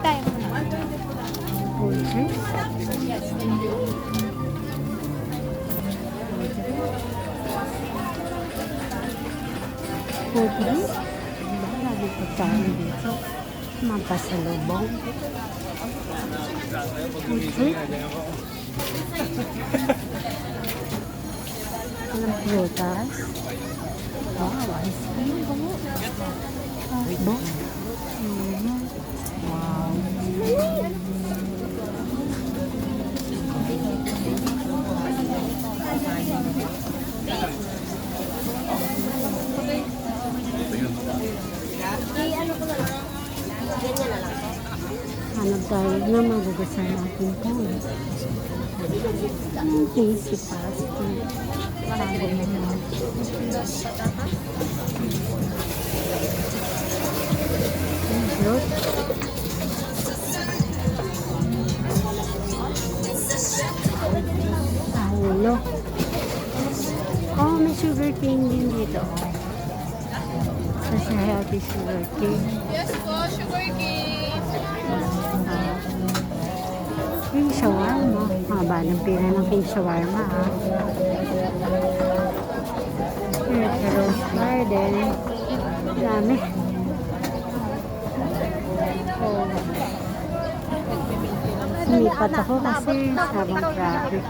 tayo muna. Okay. Yes, thank you. Pwede? Diba lagi pagkain dito? Mampasalubong. Okay. Walang prutas. Wow, ice cream. Wow. Box. Mm -hmm. Wow. Hanap tayo na magugusan natin po. Ang tasty pasta. Bago na naman. Paulo. Oh, may sugar cane din dito. Sa healthy sugar cane. Yes po, sugar cane. Yung shawarma. Haba ng pila ng pink shawarma ha. Here sa Rose Garden. Dami. Oh. Sumipat ako kasi sabang traffic.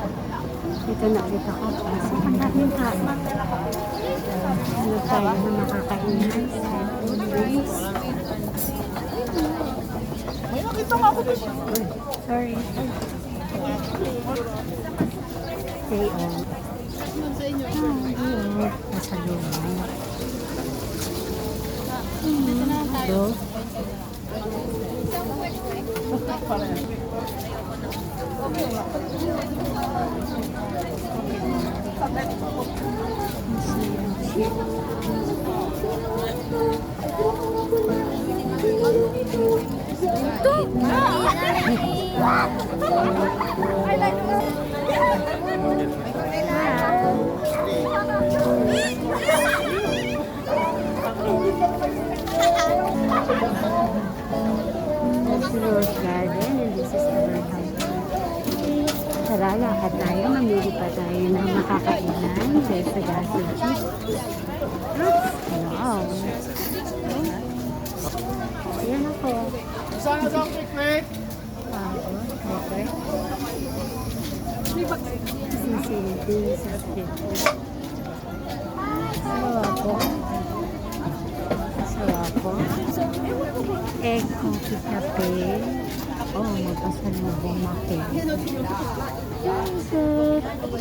Dito na ulit ako kasi ang daming tao. Ano tayo na makakainan? Drinks. May nakita nga ako dito. Sorry. Stay on. Sa ayun. Nasa lumay. Do. Is Rose Garden and this is our house. Tara, lakad tayo. Mamili pa tayo ng makakainan Wow. Ayan ako. Sana sa quick quick. Bago. Okay. Sisilbi sa street. Sawapo. Sawapo. Egg coffee cafe. Oh, maki. Yes.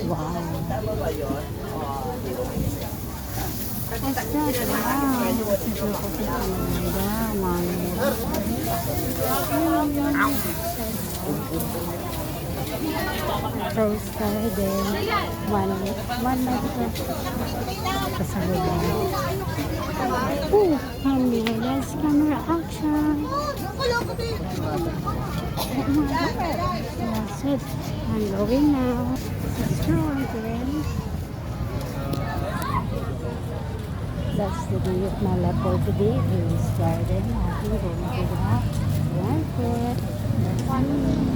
Wow. What's that? Wow. Rose Garden. One, one night pasalubong. Oh, family let's camera action. That's it. I'm going now. Subscribe. That's the day of my life for today. Rose Garden. Happy going to the market.